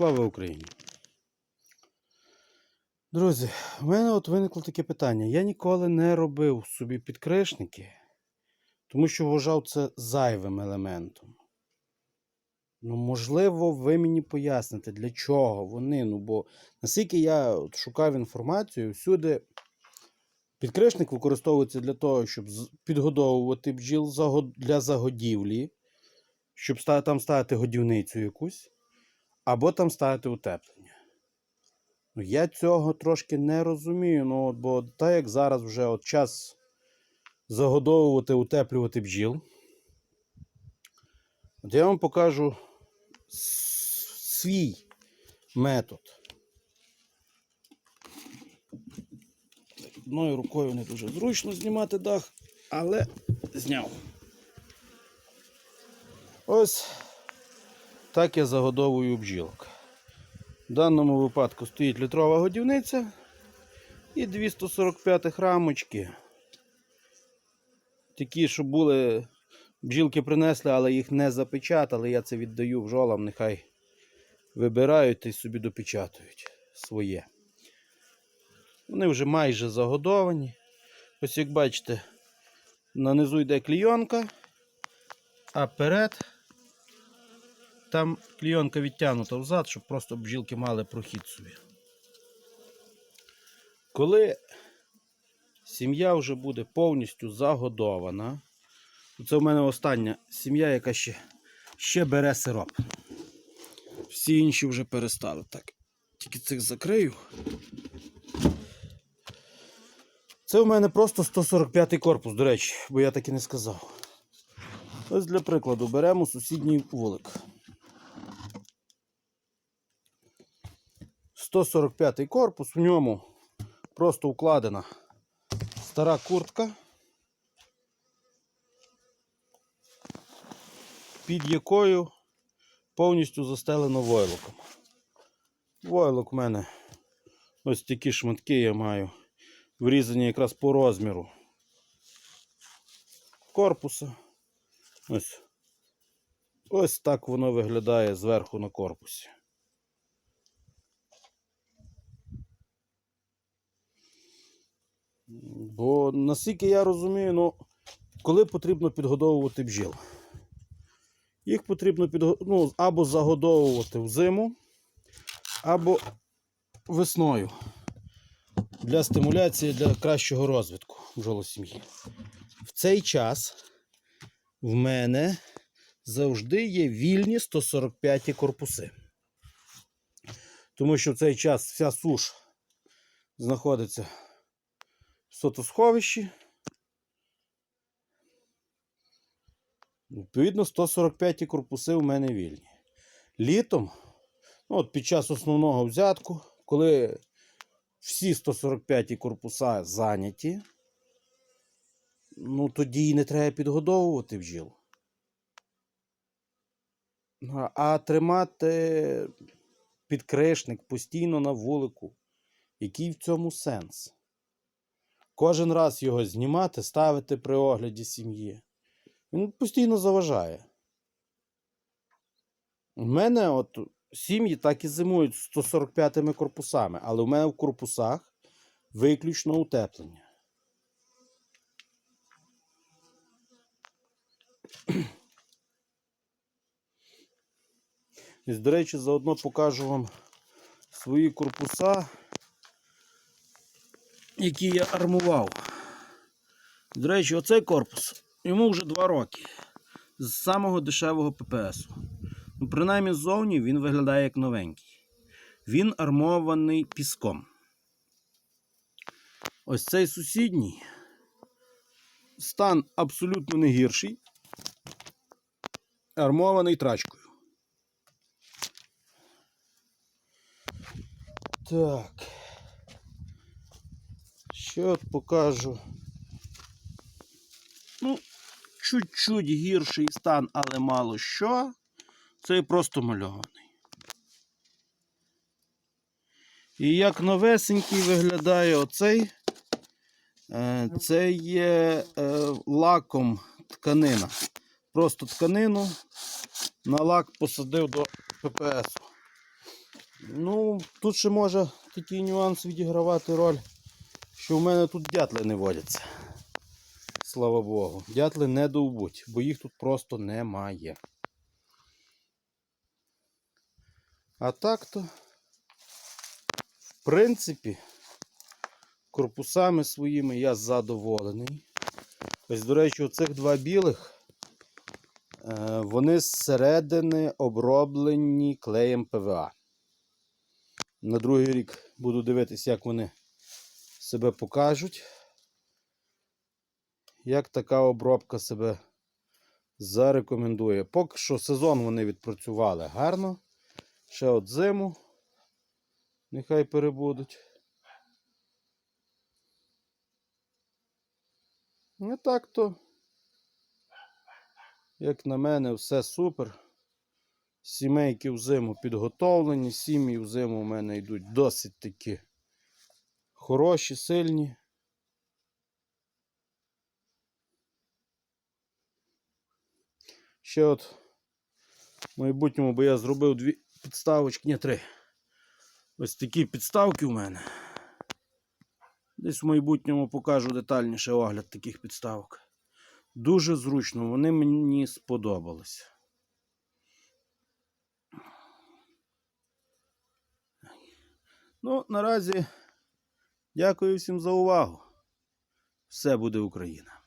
Слава Україні! Друзі, в мене от виникло таке питання. Я ніколи не робив собі підкришники, тому що вважав це зайвим елементом. Ну, можливо, ви мені поясните, для чого вони. Ну, бо наскільки я от шукав інформацію, всюди підкришник використовується для того, щоб підгодовувати бджіл для загодівлі, щоб там ставити годівницю якусь, або там ставити утеплення. Ну, я цього трошки не розумію. Ну, от, бо так як зараз вже от час загодовувати, утеплювати бджіл. От я вам покажу свій метод. Одною рукою не дуже зручно знімати дах, але зняв. Ось так я загодовую бджілок. В даному випадку стоїть літрова годівниця і 245 рамочки. Такі, що були, бджілки принесли, але їх не запечатали. Я це віддаю бджолам, нехай вибирають і собі допечатують своє. Вони вже майже загодовані. Ось як бачите, нанизу йде клійонка, а перед там клійонка відтягнута взад, щоб просто бджілки мали прохід собі. Коли сім'я вже буде повністю загодована, це в мене остання сім'я, яка ще, ще бере сироп. Всі інші вже перестали. Так, тільки цих закрию. Це в мене просто 145 корпус, до речі, бо я так і не сказав. Ось для прикладу беремо сусідній вулик. 145 корпус, в ньому просто укладена стара куртка, під якою повністю застелено войлоком. Войлок в мене ось такі шматки я маю, врізані якраз по розміру корпуса. Ось. Ось так воно виглядає зверху на корпусі. Бо наскільки я розумію, ну, коли потрібно підгодовувати бджіл? Їх потрібно підго... ну, або загодовувати взиму, або весною для стимуляції для кращого розвитку бджолосім'ї. В цей час в мене завжди є вільні 145 корпуси. Тому що в цей час вся суш знаходиться сотосховищі. Відповідно, 145 корпуси у мене вільні. Літом, ну от під час основного взятку, коли всі 145 корпуса зайняті, ну тоді і не треба підгодовувати бджіл. А- тримати підкришник постійно на вулику. Який в цьому сенс? Кожен раз його знімати, ставити при огляді сім'ї. Він постійно заважає. У мене от сім'ї так і зимують з 145 корпусами, але у мене в корпусах виключно утеплення. До речі, заодно покажу вам свої корпуса, які я армував. До речі, оцей корпус йому вже 2 роки. З самого дешевого ППС. Ну, принаймні ззовні він виглядає як новенький. Він армований піском. Ось цей сусідній стан абсолютно не гірший. Армований трачкою. Так. Ще от покажу. Ну, чуть-чуть гірший стан, але мало що. Це просто мальований. І як новесенький виглядає оцей. Е, Це є е, лаком тканина. Просто тканину на лак посадив до ППС. Ну, тут ще може такий нюанс відігравати роль, що в мене тут дятли не водяться. Слава Богу. Дятли не довбуть, бо їх тут просто немає. А так то, в принципі, корпусами своїми я задоволений. Ось, до речі, оцих два білих, е, вони зсередини оброблені клеєм ПВА. На другий рік буду дивитися, як вони себе покажуть. Як така обробка себе зарекомендує. Поки що сезон вони відпрацювали гарно. Ще от зиму. Нехай перебудуть. Не так то. Як на мене, все супер. Сімейки в зиму підготовлені, сім'ї в зиму у мене йдуть досить такі хороші, сильні. Ще от в майбутньому, бо я зробив дві підставочки, ні, три. Ось такі підставки у мене. Десь в майбутньому покажу детальніше огляд таких підставок. Дуже зручно, вони мені сподобались. Ну, наразі дякую всім за увагу. Все буде Україна.